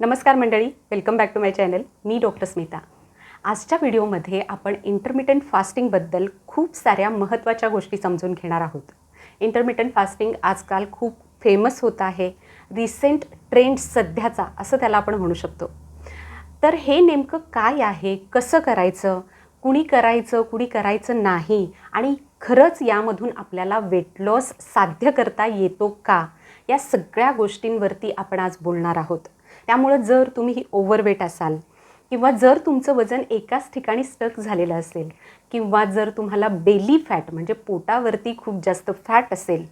नमस्कार मंडळी welcome back to my channel me doctor Smita. आजच्या व्हिडिओमध्ये आपण इंटरमिटंट फास्टिंगबद्दल खूप साऱ्या महत्त्वाच्या गोष्टी समजून घेणार आहोत. इंटरमिटंट फास्टिंग आजकाल खूप फेमस होत आहे. रिसेंट ट्रेंड सध्याचा असं त्याला आपण म्हणू शकतो. तर हे नेमकं काय आहे? कसं करायचं? कुणी करायचं कुणी करायचं नाही. आणि खरंच यामधून आपल्याला वेट लॉस साध्य करता येतो का? या सगळ्या गोष्टींवरती आपण आज बोलणार आहोत. त्यामुळं जर तुम्ही ओव्हरवेट असाल किंवा जर तुमचं वजन एकाच ठिकाणी स्टक झालेलं असेल किंवा जर तुम्हाला बेली फॅट म्हणजे पोटावरती खूप जास्त फॅट असेल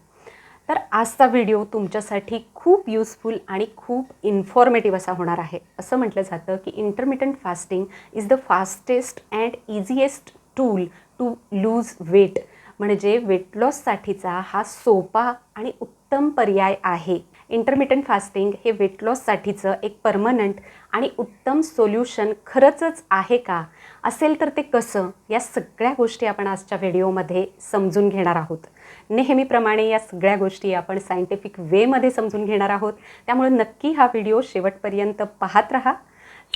तर आजचा व्हिडिओ तुमच्यासाठी खूप यूजफुल आणि खूप इन्फॉर्मेटिव्ह असा होणार आहे. असं म्हटलं जातं की intermittent fasting is the fastest and easiest tool to lose weight म्हणजे वेट लॉससाठीचा हा सोपा आणि उत्तम पर्याय आहे. इंटरमिटंट फास्टिंग हे वेट लॉससाठीचं एक परमनंट आणि उत्तम सोल्युशन खरंचच आहे का? असेल तर ते कसं? या सगळ्या गोष्टी आपण आजच्या व्हिडिओमध्ये समजून घेणार आहोत. नेहमीप्रमाणे या सगळ्या गोष्टी आपण सायंटिफिक वेमध्ये समजून घेणार आहोत. त्यामुळे नक्की हा व्हिडिओ शेवटपर्यंत पाहत राहा.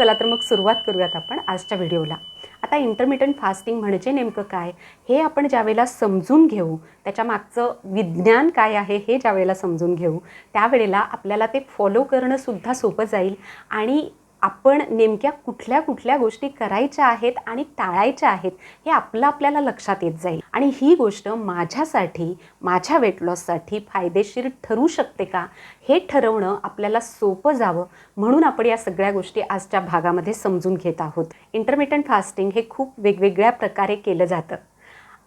चला तर मग सुरुवात करूयात आपण आजच्या व्हिडिओला. आता इंटरमिटंट फास्टिंग म्हणजे नेमकं काय? हे आपण ज्यावेळेला समजून घेऊ त्याच्या मागचं विज्ञान काय आहे हे ज्यावेळेला समजून घेऊ त्यावेळेला आपल्याला ते फॉलो करणंसुद्धा सोपं जाईल आणि आपण नेमक्या कुठल्या कुठल्या गोष्टी करायच्या आहेत आणि टाळायच्या आहेत हे आपलं आपल्याला लक्षात येत जाईल. आणि ही गोष्ट माझ्यासाठी माझ्या वेट लॉससाठी फायदेशीर ठरू शकते का? हे ठरवणं आपल्याला सोपं जावं म्हणून आपण या सगळ्या गोष्टी आजच्या भागामध्ये समजून घेत आहोत. इंटरमिटंट फास्टिंग हे खूप वेगवेगळ्या प्रकारे केलं जातं.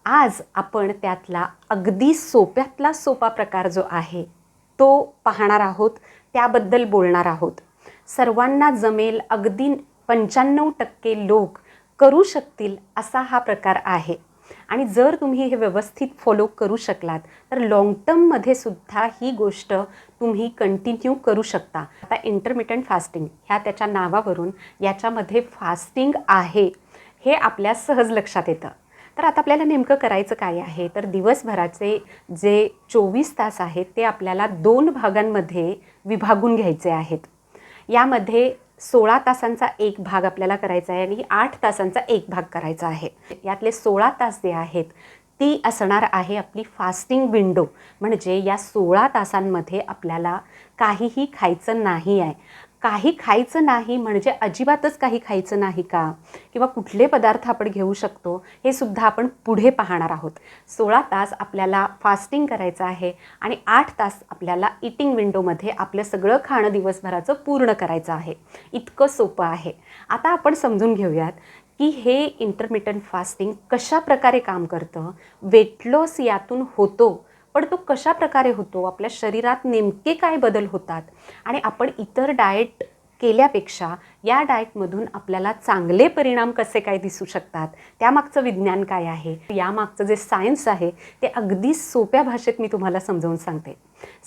आज आपण त्यातला अगदी सोप्यातला सोपा प्रकार जो आहे तो पाहणार आहोत त्याबद्दल बोलणार आहोत. सर्वांना जमेल अगदी पंच्याण्णव टक्के लोक करू शकतील असा हा प्रकार आहे. आणि जर तुम्ही हे व्यवस्थित फॉलो करू शकलात तर लाँग टर्ममध्ये सुद्धा ही गोष्ट तुम्ही कंटिन्यू करू शकता. आता इंटरमिटंट फास्टिंग ह्या त्याच्या नावावरून याच्यामध्ये फास्टिंग आहे हे आपल्या सहज लक्षात येतं. तर आता आपल्याला नेमकं करायचं काय आहे? तर दिवसभराचे जे चोवीस तास आहेत ते आपल्याला दोन भागांमध्ये विभागून घ्यायचे आहेत. यामध्ये सोळा तासांचा एक भाग आपल्याला करायचा आहे आणि आठ तासांचा एक भाग करायचा आहे. यातले सोळा तास जे आहेत ती असणार आहे आपली फास्टिंग विंडो म्हणजे या सोळा तासांमध्ये आपल्याला काहीही खायचं नाही आहे. काही खायचं नाही म्हणजे अजिबातच काही खायचं नाही का? किंवा कुठले पदार्थ आपण घेऊ शकतो हे सुद्धा आपण पुढे पाहणार आहोत. सोळा तास आपल्याला फास्टिंग करायचं आहे आणि आठ तास आपल्याला इटिंग विंडोमध्ये आपलं सगळं खाणं दिवसभराचं पूर्ण करायचं आहे. इतकं सोपं आहे. आता आपण समजून घेऊयात की हे इंटरमिटंट फास्टिंग कशा प्रकारे काम करतं? वेट लॉस यातून होतो पण तो कशा प्रकारे होतो? आपल्या शरीरात नेमके काय बदल होतात? आणि आपण इतर डाएट केल्यापेक्षा या डाएटमधून आपल्याला चांगले परिणाम कसे काय दिसू शकतात? त्यामागचं विज्ञान काय आहे? यामागचं जे सायन्स आहे ते अगदी सोप्या भाषेत मी तुम्हाला समजावून सांगते.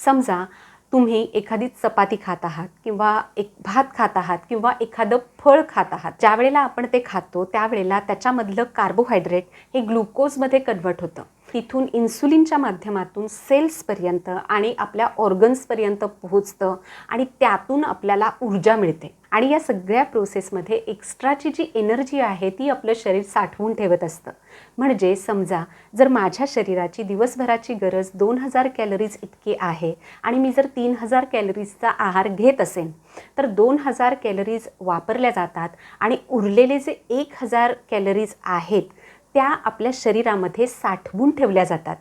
समजा तुम्ही एखादी चपाती खात आहात किंवा एक भात खात आहात किंवा एखादं फळ खात आहात. ज्या वेळेला आपण ते खातो त्यावेळेला त्याच्यामधलं कार्बोहायड्रेट हे ग्लुकोजमध्ये कन्वर्ट होतं. तिथून इन्सुलिनच्या माध्यमातून सेल्सपर्यंत आणि आपल्या ऑर्गन्सपर्यंत पोहोचतं आणि त्यातून आपल्याला ऊर्जा मिळते. आणि या सगळ्या प्रोसेसमध्ये एक्स्ट्राची जी एनर्जी आहे ती आपलं शरीर साठवून ठेवत असतं. म्हणजे समजा जर माझ्या शरीराची दिवसभराची गरज दोन हजार कॅलरीज इतकी आहे आणि मी जर तीन हजार कॅलरीजचा आहार घेत असेल तर दोन हजार कॅलरीज वापरल्या जातात आणि उरलेले जे एक हजार कॅलरीज आहेत त्या आपल्या शरीरामध्ये साठवून ठेवल्या जातात.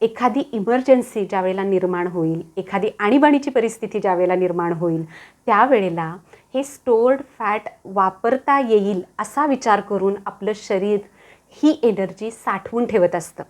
एखादी इमर्जन्सी ज्या वेळेला निर्माण होईल एखादी आणीबाणीची परिस्थिती ज्या वेळेला निर्माण होईल त्यावेळेला हे स्टोर्ड फॅट वापरता येईल असा विचार करून आपलं शरीर ही एनर्जी साठवून ठेवत असतं.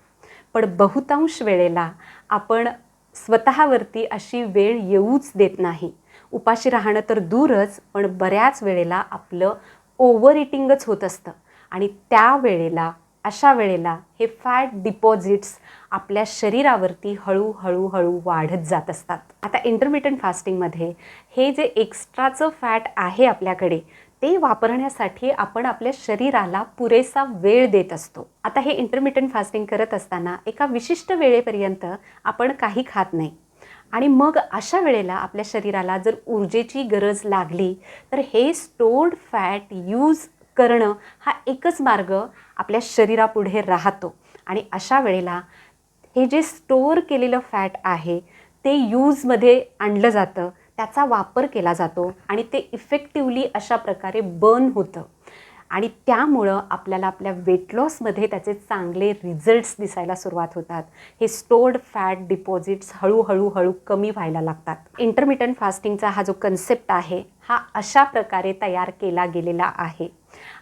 पण बहुतांश वेळेला आपण स्वतःवरती अशी वेळ येऊच देत नाही. उपाशी राहणं तर दूरच पण बऱ्याच वेळेला आपलं ओव्हर इटिंगच होत असतं. आणि त्या वेळेला अशा वेळेला हे फॅट डिपॉझिट्स आपल्या शरीरावरती हळूहळू हळू वाढत जात असतात. आता इंटरमिटंट फास्टिंगमध्ये हे जे एक्स्ट्राचं फॅट आहे आपल्याकडे ते वापरण्यासाठी आपण आपल्या शरीराला पुरेसा वेळ देत असतो. आता हे इंटरमिटंट फास्टिंग करत असताना एका विशिष्ट वेळेपर्यंत आपण काही खात नाही. आणि मग अशा वेळेला आपल्या शरीराला जर ऊर्जेची गरज लागली तर हे स्टोर्ड फॅट यूज करणं हा एकच मार्ग आपल्या शरीरापुढे राहतो. आणि अशा वेळेला हे जे स्टोअर केलेलं फॅट आहे ते यूजमध्ये आणलं जातं त्याचा वापर केला जातो आणि ते इफेक्टिवली अशा प्रकारे बर्न होतं. आणि त्यामुळं आपल्याला आपल्या वेट लॉसमध्ये त्याचे चांगले रिझल्ट्स दिसायला सुरुवात होतात. हे स्टोर्ड फॅट डिपॉझिट्स हळूहळू हळू कमी व्हायला लागतात. इंटरमिटंट फास्टिंगचा हा जो कन्सेप्ट आहे हा अशा प्रकारे तयार केला गेलेला आहे.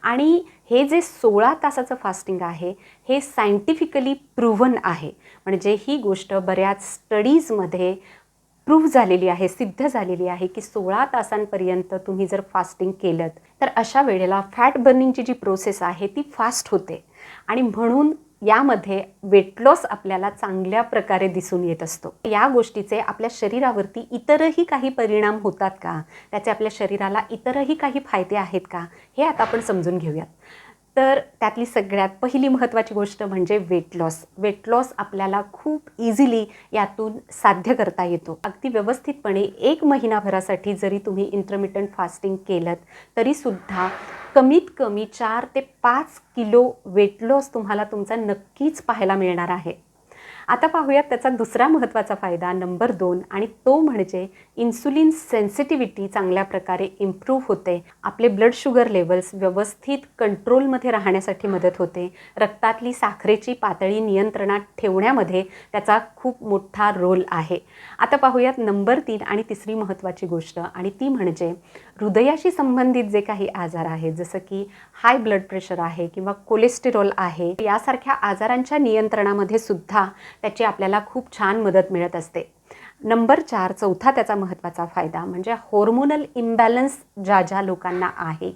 आणि हे जे सोळा तासाचं फास्टिंग आहे हे सायंटिफिकली प्रूव्हन आहे. म्हणजे ही गोष्ट बऱ्याच स्टडीजमध्ये प्रूव्ह झालेली आहे सिद्ध झालेली आहे की सोळा तासांपर्यंत तुम्ही जर फास्टिंग केलं तर अशा वेळेला फॅट बर्निंगची जी प्रोसेस आहे ती फास्ट होते. आणि म्हणून यामध्ये वेट लॉस आपल्याला चांगल्या प्रकारे दिसून येत असतो. या गोष्टीचे आपल्या शरीरावरती इतरही काही परिणाम होतात का? त्याचे आपल्या शरीराला इतरही काही फायदे आहेत का? हे आता आपण समजून घेऊयात. तर त्यातली सगळ्यात पहिली महत्त्वाची गोष्ट म्हणजे वेट लॉस वेट लॉस आपल्याला खूप इझिली यातून साध्य करता येतो. अगदी व्यवस्थितपणे एक महिनाभरासाठी जरी तुम्ही इंटरमिटंट फास्टिंग केलं तरीसुद्धा कमीत कमी चार ते पाच किलो वेट लॉस तुम्हाला तुमचा नक्कीच पाहायला मिळणार आहे. आता पाहूयात त्याचा दुसरा महत्त्वाचा फायदा नंबर दोन आणि तो म्हणजे इन्सुलिन सेन्सिटिव्हिटी चांगल्या प्रकारे इम्प्रूव्ह होते. आपले ब्लड शुगर लेवल्स व्यवस्थित कंट्रोलमध्ये राहण्यासाठी मदत होते. रक्तातली साखरेची पातळी नियंत्रणात ठेवण्यामध्ये त्याचा खूप मोठा रोल आहे. आता पाहूयात नंबर तीन आणि तिसरी महत्त्वाची गोष्ट आणि ती म्हणजे हृदयाशी संबंधित जे काही आजार आहेत जसं की हाय ब्लड प्रेशर आहे किंवा कोलेस्टेरॉल आहे यासारख्या आजारांच्या नियंत्रणामध्ये सुद्धा त्याची आपल्याला खूप छान मदत मिळत असते. नंबर चार चौथा त्याचा महत्त्वाचा फायदा म्हणजे हॉर्मोनल इम्बॅलन्स ज्या ज्या लोकांना आहे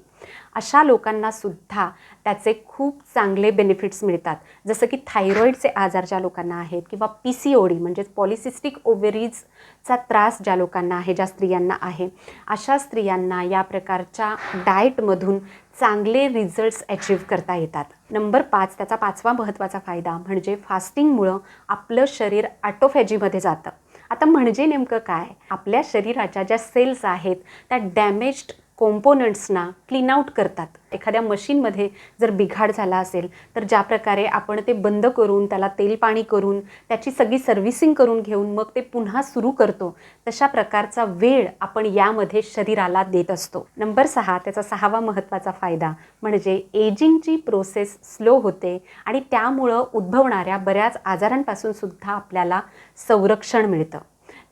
अशा लोकांना सुद्धा त्याचे खूप चांगले बेनिफिट्स मिळतात. जसं की थायरॉईडचे आजार ज्या लोकांना आहेत किंवा पी सी ओ डी म्हणजेच पॉलिसिस्टिक ओव्हेरीजचा त्रास ज्या लोकांना आहे ज्या स्त्रियांना आहे अशा स्त्रियांना या प्रकारच्या डाएटमधून चांगले रिझल्ट्स अचीव करता येतात. नंबर पाच त्याचा पाचवा महत्त्वाचा फायदा म्हणजे फास्टिंगमुळं आपलं शरीर ॲटोफॅजीमध्ये जातं. आता म्हणजे नेमकं काय? आपल्या शरीराच्या ज्या सेल्स आहेत त्या डॅमेज्ड कॉम्पोनंट्सना क्लीन आउट करतात. एखाद्या मशीनमध्ये जर बिघाड झाला असेल तर ज्या प्रकारे आपण ते बंद करून त्याला तेल पाणी करून त्याची सगळी सर्व्हिसिंग करून घेऊन मग ते पुन्हा सुरू करतो तशा प्रकारचा वेळ आपण यामध्ये शरीराला देत असतो. नंबर सहा त्याचा सहावा महत्त्वाचा फायदा म्हणजे एजिंगची प्रोसेस स्लो होते आणि त्यामुळं उद्भवणाऱ्या बऱ्याच आजारांपासून सुद्धा आपल्याला संरक्षण मिळतं.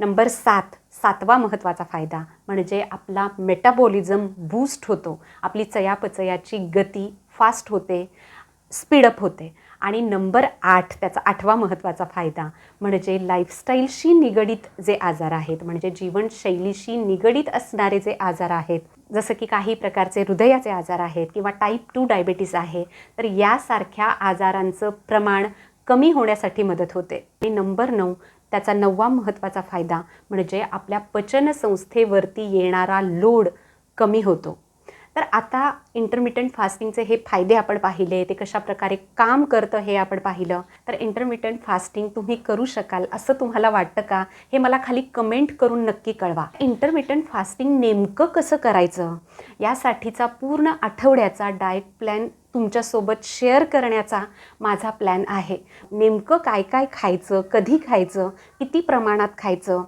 नंबर सात सातवा महत्त्वाचा फायदा म्हणजे आपला मेटाबॉलिझम बूस्ट होतो. आपली चयापचयाची गती फास्ट होते स्पीडअप होते. आणि नंबर आठ त्याचा आठवा महत्त्वाचा फायदा म्हणजे लाईफस्टाईलशी निगडीत जे आजार आहेत म्हणजे जीवनशैलीशी निगडीत असणारे जे आजार आहेत जसं की काही प्रकारचे हृदयाचे आजार आहेत किंवा टाईप टू डायबेटीस आहे तर यासारख्या आजारांचं प्रमाण कमी होण्यासाठी मदत होते. आणि नंबर नऊ त्याचा नववा महत्त्वाचा फायदा म्हणजे आपल्या पचनसंस्थेवरती येणारा लोड कमी होतो. तर आता इंटरमिटंट फास्टिंगचे हे फायदे आपण पाहिले ते कशा प्रकारे काम करतं हे आपण पाहिलं. तर इंटरमिटंट फास्टिंग तुम्ही करू शकाल असं तुम्हाला वाटतं का? हे मला खाली कमेंट करून नक्की कळवा. इंटरमिटंट फास्टिंग नेमकं कसं करायचं? यासाठीचा पूर्ण आठवड्याचा डाएट प्लॅन तुमच्यासोबत शेअर करण्याचा माझा प्लॅन आहे. नेमकं काय काय खायचं कधी खायचं किती प्रमाणात खायचं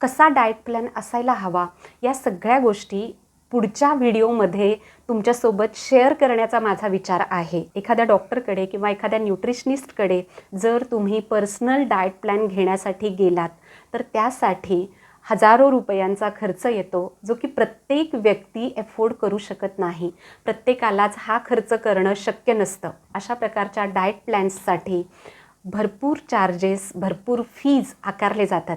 कसा डाएट प्लॅन असायला हवा या सगळ्या गोष्टी पुढच्या व्हिडिओमध्ये तुमच्यासोबत शेअर करण्याचा माझा विचार आहे. एखाद्या डॉक्टरकडे किंवा एखाद्या न्यूट्रिशनिस्टकडे जर तुम्ही पर्सनल डाएट प्लॅन घेण्यासाठी गेलात तर त्यासाठी हजारो रुपयांचा खर्च येतो जो की प्रत्येक व्यक्ती एफोर्ड करू शकत नाही. प्रत्येकालाच हा खर्च करणं शक्य नसतं. अशा प्रकारच्या डाएट प्लॅन्ससाठी भरपूर चार्जेस भरपूर फीज आकारले जातात.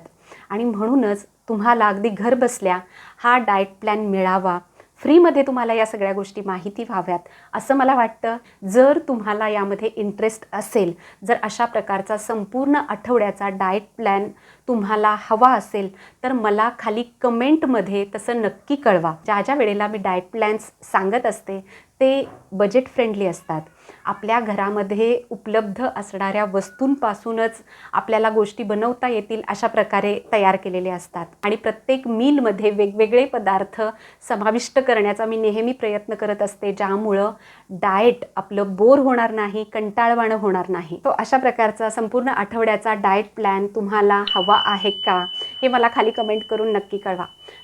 आणि म्हणूनच तुम्हाला अगदी घरबसल्या हा डाएट प्लॅन मिळावा फ्रीमध्ये तुम्हाला या सगळ्या गोष्टी माहिती व्हाव्यात. असं मला वाटतं जर तुम्हाला यामध्ये इंटरेस्ट असेल जर अशा प्रकारचा संपूर्ण आठवड्याचा डाएट प्लॅन तुम्हाला हवा असेल तर मला खाली कमेंटमध्ये तसं नक्की कळवा. ज्या ज्या वेळेला मी डाएट प्लॅन्स सांगत असते ते बजेट फ्रेंडली असतात. आपल्या घरामध्ये उपलब्ध असणाऱ्या वस्तूंपासूनच आपल्याला गोष्टी बनवता येतील अशा प्रकारे तयार केलेले असतात. आणि प्रत्येक मीलमध्ये वेगवेगळे पदार्थ समाविष्ट करण्याचा मी नेहमी प्रयत्न करत असते ज्यामुळं डाएट आपलं बोर होणार नाही कंटाळवाणं होणार नाही. तो अशा प्रकारचा संपूर्ण आठवड्याचा डाएट प्लॅन तुम्हाला हवा आहे का? हे मला खाली कमेंट करून नक्की कळवा.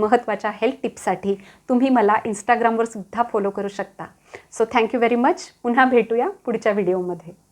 महत्त्वाच्या हेल्थ टिप्ससाठी तुम्ही मला इंस्टाग्रामवर सुद्धा फॉलो करू शकता. सो थँक्यू व्हेरी मच पुन्हा भेटूया पुढच्या व्हिडिओमध्ये